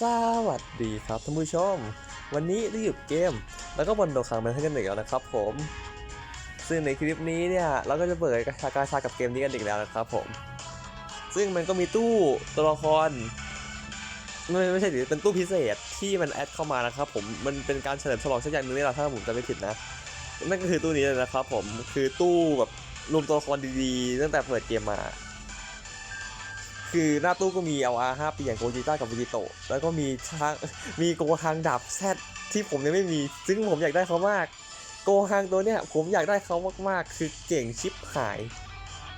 สวัสดีครับท่านผู้ชม วันนี้รีบเกม แล้วก็บนโดคังมาให้กันอีกแล้วนะครับผม ซึ่งในคลิปนี้เนี่ยเราก็จะเปิดกาชากาชากับเกมนี้กันอีกแล้วนะครับผม ซึ่งมันก็มีตู้ตัวละครไม่ไม่ใช่ดิเป็นตู้พิเศษที่มันแอดเข้ามานะครับผมมันเป็นการเฉลิมฉลองสักอย่างหนึงนี่แหละถ้าผมจำไม่ผิดนะนั่นก็คือตู้นี้เลยนะครับผมคือตู้แบบรวมตัวละครดีๆตั้งแต่เปิดเกมมา คือหน้าตู้ก็มี LR 5ปีอย่างโกจิต้ากับวิจิโตะแล้วก็มีทางมีโกฮังดาบแซดที่ผมยังไม่มี ซึ่งผมอยากได้เขามาก โกฮังตัวเนี้ยผมอยากได้เขามากๆ คือเก่งชิปหาย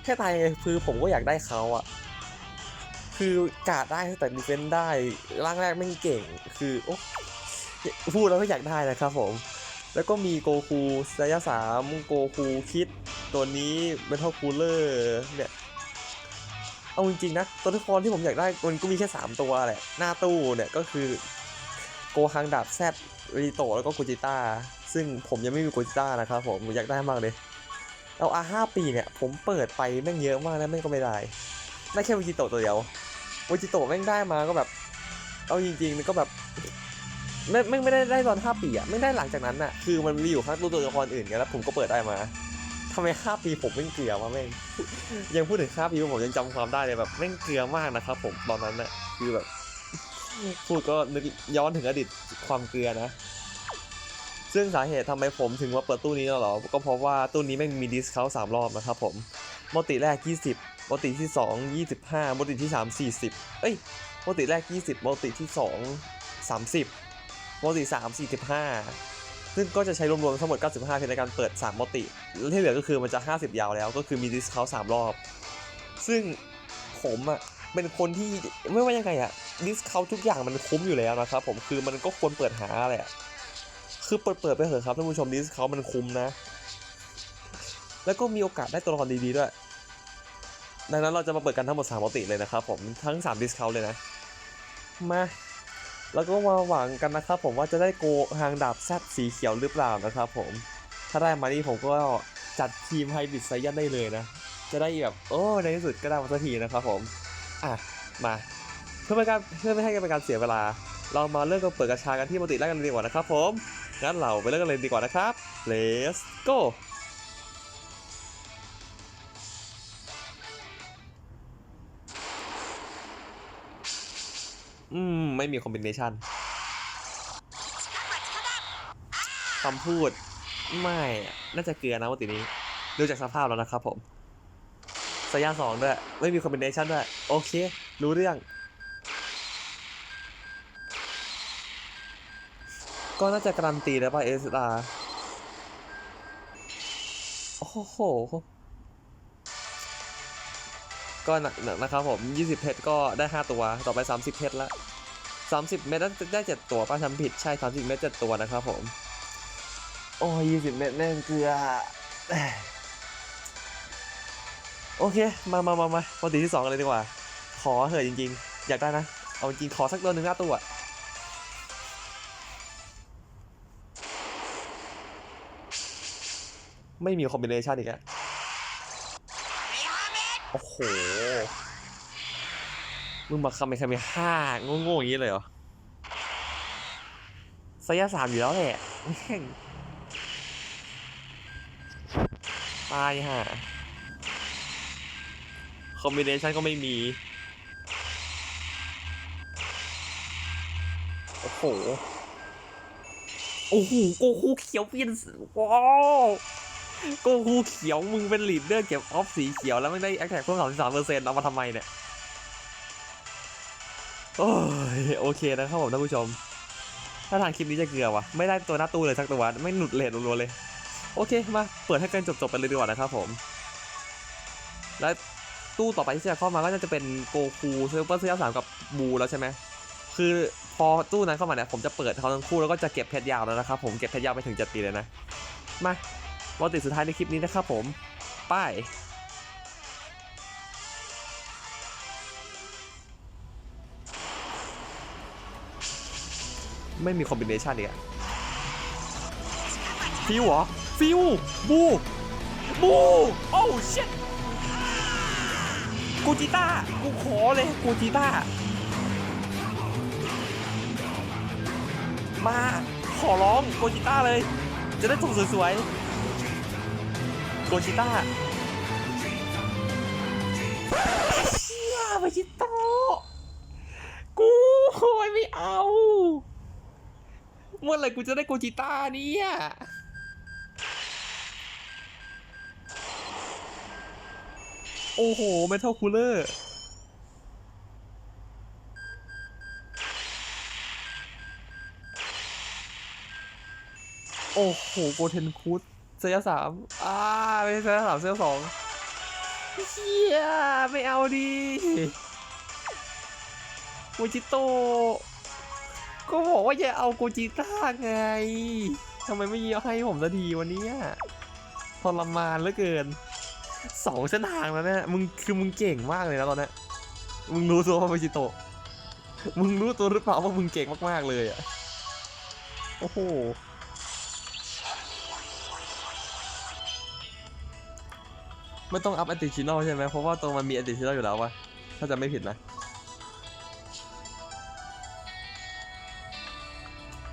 แค่ตายไงคือผมก็อยากได้เขาอะคือกาดได้แต่ดีเฟนได้ร่างแรกแม่เก่ง คือโอ้พูดแล้วก็อยากได้นะครับผม แล้วก็มีโกคูไซยะสามโกคูคิด ตัวนี้เมทัลคูลเลอร์เนี่ย เอาจริงๆนะตัวละครที่ผมอยากได้มันก็มีแค่ 3 ตัวแหละ หน้าตู้เนี่ยก็คือโกฮังดาบแซดริโตแล้วก็กูจิต้า ซึ่งผมยังไม่มีกูจิต้านะครับผมอยากได้มากเลย เอาอาห้าปีเนี่ย ผมเปิดไปแม่งเยอะมากแล้วแม่งก็ไม่ได้ ได้แค่วิจิโตตัวเดียววิจิโตแม่งได้มาก็แบบ เอาจริงๆมันก็แบบไม่ไม่ไม่ได้ได้ตอนห้าปีอะไม่ได้หลังจากนั้นอะคือมันมีอยู่ข้างตู้ตัวละครอื่นไงแล้วผมก็เปิดได้มา ทำไมห้าปีผมแม่งเกลียมาแม่งยังพูดถึงค่าพิวผมยังจำความได้เลยแบบแม่งเกลือมากนะครับ ผมตอนนั้นน่ะคือแบบ พูดก็นึกย้อนถึงอดีตความเกลือนะ ซึ่งสาเหตุทำไมผมถึงมาเปิดตู้นี้แล้วเหรอ ก็เพราะว่าตู้นี้แม่งมีดิสเขาสามรอบนะครับผมมติแรก 20มติที่ 2 25มติที่ 3 40 เอ้ยมติแรก 20มติที่ 2 30มติ3 45 ซึ่งก็จะใช้รวมๆทั้งหมด 95 เพชรในการเปิด 3 มติ แล้วที่เหลือก็คือมันจะ 50 ยาวแล้ว ก็คือมีดิสเขาสามรอบ ซึ่งผมอะเป็นคนที่ไม่ว่ายังไงอะดิสเขาทุกอย่างมันคุ้มอยู่แล้วนะครับผมคือมันก็ควรเปิดหาแหละคือเปิดเปิดไปเถอะครับท่านผู้ชมดิสเขามันคุ้มนะ แล้วก็มีโอกาสได้ตัวละครดีๆด้วย ดังนั้นเราจะมาเปิดกันทั้งหมด 3 มติเลยนะครับผมทั้ง 3 ดิสเขาเลยนะ มา แล้วก็มาหวังกันนะครับผมว่าจะได้โกหางดาบแซดสีเขียวหรือเปล่านะครับผม ถ้าได้มานี่ผมก็จัดทีมไฮบริดไซยันได้เลยนะ จะได้แบบโอ้ในที่สุดก็ได้มาสักทีนะครับผม อะ มาเพื่อไม่การเพื่อไม่ให้เป็นการเสียเวลา เรามาเริ่มกันเปิดกระชากันที่ปกติแรกกันดีกว่านะครับผมงั้นเราไปเริ่มกันเลยดีกว่านะครับ let's go อืม ไม่มีคอมบิเนชันคำพูด ไม่อะน่าจะเกลือนะปกตินี้ ดูจากสภาพแล้วนะครับผมสยาสองด้วย ไม่มีคอมบิเนชันด้วย โอเค รู้เรื่อง ก็น่าจะการันตีแล้วป่ะเอสอาโอ้โห ก็หนักหนักนะครับผม 20 เพชรก็ได้ 5 ตัว ต่อไป 30 เพชรละ 30 เม็ดได้7ตัวป้าทำผิดใช่ 30 เม็ด7ตัวนะครับผม โอ้ย20 เม็ดแน่งเกลือ โอเค มามามามาปกติที่ 2 เลยดีกว่า ขอเหอะจริง ๆ อยากได้นะ เอาจริงขอสักตัวหนึ่งหน้าตัวไม่มีคอมบิเนชันอีกอะโอ้โห มึงมาคำเป็นคำเป็นห้าโง่ๆอย่างนี้เลยเหรอสยะสามอยู่แล้วแหละตายห่าคอมบิเนชันก็ไม่มี โอ้โห โอ้โห โกคูเขียวเปลี่ยนสีว้าวโกคูเขียวมึงเป็นลีดเดอร์เก็บออฟสีเขียวแล้วไม่ได้แอคแท็กเพิ่มสามสิบสามเปอร์เซ็นต์เอามาทำไมเนี่ย โอ้ยโอเคนะครับผมท่านผู้ชม ถ้าทางคลิปนี้จะเกลือวะไม่ได้ตัวหน้าตู้เลยสักตัวไม่หนุดเลทรัวๆเลย โอเคมาเปิดให้กันจบๆไปเลยดีกว่านะครับผม และตู้ต่อไปที่จะเข้ามาก็จะเป็นโกคูเซอร์เปอร์เซียสามกับบูแล้วใช่ไหมคือพอตู้นั้นเข้ามาเนี่ยผมจะเปิดเขาทั้งคู่แล้วก็จะเก็บเพชรยาวแล้วนะครับผมเก็บเพชรยาวไปถึงเจ็ดปีเลยนะ มาวันติดสุดท้ายในคลิปนี้นะครับผม ป้าย ไม่มีคอมบิเนชันอีกอะฟิวเหรอ ฟิว บู บู โอ้ชิตกูจิต้า กูขอเลย กูจิต้า มา ขอร้องโกจิต้าเลย จะได้ถูกสวยๆ โกจิต้าเชี่ยโกจิโตะกูไม่เอา เมื่อไหร่กูจะได้โกจิต้าเนี่ยโอ้โหเมทัลคูลเลอร์โอ้โหโกเทนคุดเซียสามอ่าไม่ใช่เซยสามเซียสองเฮียไม่เอาดีโกจิโต ก็บอกว่าอย่าเอาโกจิต้าไงทำไมไม่ยอมให้ผมสักทีวันนี้ทรมานเหลือเกินสองเส้นทางแล้วเนี่ยมึงคือมึงเก่งมากเลยนะตอนนี้มึงรู้ตัวว่าโกจิโตะมึงรู้ตัวหรือเปล่าว่ามึงเก่งมากๆเลยอะโอ้โหไม่ต้องอัพ additional ใช่ไหมเพราะว่าตัวมันมี additional อยู่แล้ววะถ้าจะไม่ผิดนะ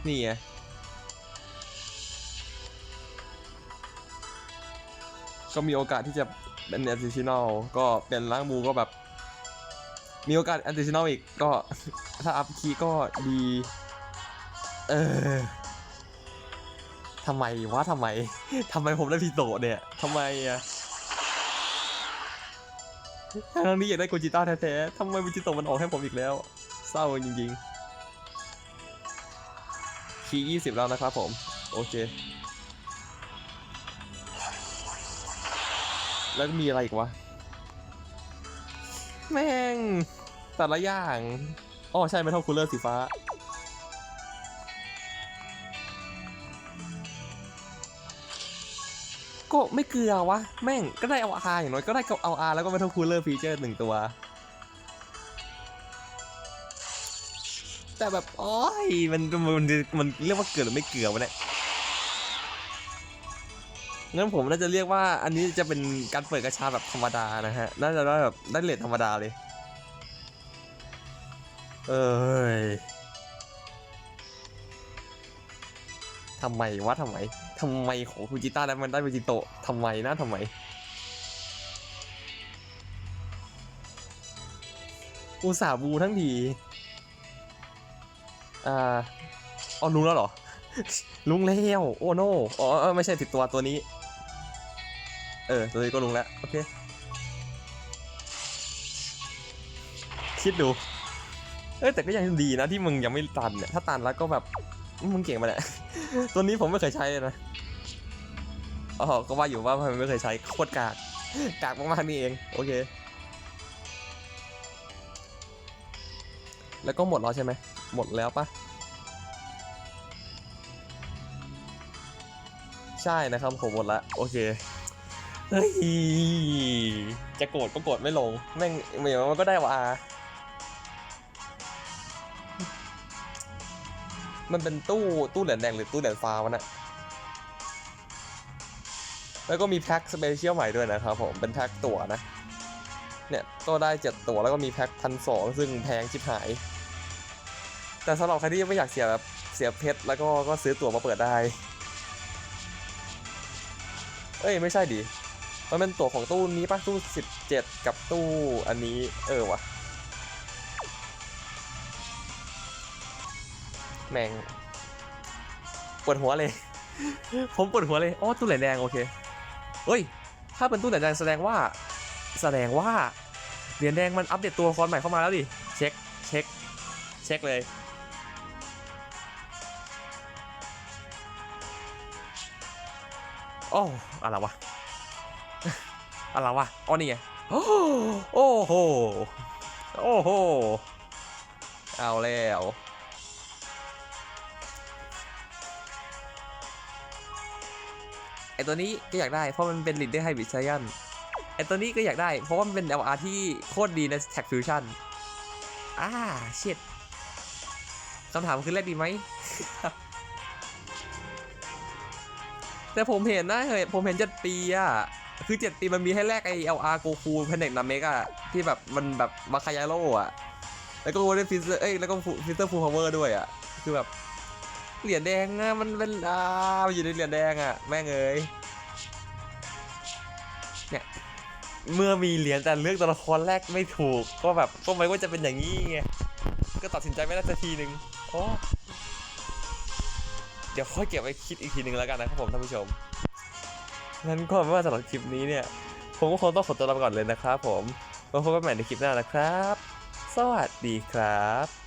นี่ไงก็มีโอกาสที่จะเป็น additional ก็เป็นล้างมูก็แบบ มีโอกาส additional อีกก็ ถ้าอัพคีย์ก็ดี เออทำไมวะทำไมทำไมผมได้พิโตเนี่ยทำไมอะทั้งนี้อยากได้โกจิต้าแท้ๆทำไมวิจิโตมันออกให้ผมอีกแล้ว เศร้าจริงๆ คียี่สิบแล้วนะครับผม โอเค แล้วมีอะไรอีกวะ แม่ง แต่ละอย่างอ๋อใช่ไม่เท่าคูลเลอร์สีฟ้า ก็ไม่เกลือวะ แม่งก็ได้เอาอาอย่างน้อยก็ได้เอาอาแล้วก็ไม่เท่าคูลเลอร์ฟีเจอร์หนึ่งตัว แต่แบบอ้ยมันมันมันเรียกว่าเกลือหรือไม่เกลือวะเนี่ยงั้นผมน่าจะเรียกว่าอันนี้จะเป็นการเปิดกระชาแบบธรรมดานะฮะ น่าจะได้แบบได้เลทธรรมดาเลย เอ้ยทำไมวะทำไมทำไมของฟูจิต้าแล้วมันได้เวจิโตะทำไมนะทำไม อุตส่าห์บูทั้งที อ่าอ๋อลุงแล้วเหรอ ลุงแล้วโอ้โนอ๋อไม่ใช่ผิดตัวตัวนี้ เออ ตัวนี้ก็ลุงแล้ว โอเค คิดดู เอ้แต่ก็ยังดีนะที่มึงยังไม่ตันเนี่ย ถ้าตันแล้วก็แบบ มึงเก่งมาแหละ ตัวนี้ผมไม่เคยใช้เลยนะอ๋อก็ว่าอยู่ว่ามันไม่เคยใช้โคตรกาก กากมากๆนี่เอง โอเค แล้วก็หมดแล้วใช่ไหม หมดแล้วปะใช่นะครับผมหมดละโอเคเฮ้ยจะโกรธก็โกรธไม่ลงแม่งเหมือนมันก็ได้ว่ามันเป็นตู้ตู้เหรียญแดงหรือตู้เหรียญฟ้าวะน่ะแล้วก็มีแพ็คสเปเชียลใหม่ด้วยนะครับผมเป็นแพ็คตั๋วนะเนี่ยก็ได้เจ็ดตั๋วแล้วก็มีแพ็คพันสองซึ่งแพงชิบหาย แต่สำหรับใครที่ไม่อยากเสียแบบเสียเพชรแล้วก็ก็ซื้อตั๋วมาเปิดได้ เอ้ยไม่ใช่ดิมันเป็นตั๋วของตู้นี้ปะตู้สิบเจ็ดกับตู้อันนี้เออวะแม่งปวดหัวเลย ผมปวดหัวเลยอ๋อตู้เหรียญแดงโอเคเฮ้ย ถ้าเป็นตู้เหรียญแดงแสดงว่า แสดงว่าเหรียญแดงมันอัปเดตตัวละครใหม่เข้ามาแล้วดิ เช็ค เช็ค เช็คเลย โอ้อะไรวะอะไรวะอ๋อนี่ไงโอ้โหโอ้โหเอาแล้วไอตัวนี้ก็อยากได้เพราะมันเป็น Leader Hybrid Giant ไอตัวนี้ก็อยากได้เพราะว่ามันเป็น LR ที่โคตรดีใน Tag Fusion อ่าเชิดคำถามคือเล่นดีไหม แต่ผมเห็นนะเฮ้ยผมเห็นเจ็ดปีอะคือเจ็ดปีมันมีให้แลกไอ LR โกคูแพนเน็กนาเมกอะที่แบบมันแบบมาคายาโร่อะแล้วก็โกลเด้นฟิเซอร์เอ้ยแล้วก็ฟิสเซอร์ฟูลพาวเวอร์ด้วยอะคือแบบเหรียญแดงอะมันเป็นอ่ามันอยู่ในเหรียญแดงอะแม่งเอ้ยเนี่ยเมื่อมีเหรียญแต่เลือกตัวละครแรกไม่ถูก ก็แบบก็ไม่ว่าจะเป็นอย่างนี้ไงก็ตัดสินใจไม่ได้สักทีหนึ่งโอ้ เดี๋ยวค่อยเก็บไว้คิดอีกทีหนึ่งแล้วกันนะครับผมท่านผู้ชมงั้นก็ไม่ว่าสำหรับคลิปนี้เนี่ยผมก็คงต้องขอตัวลาไปก่อนเลยนะครับผมแล้วพบกันใหม่ในคลิปหน้านะครับ สวัสดีครับ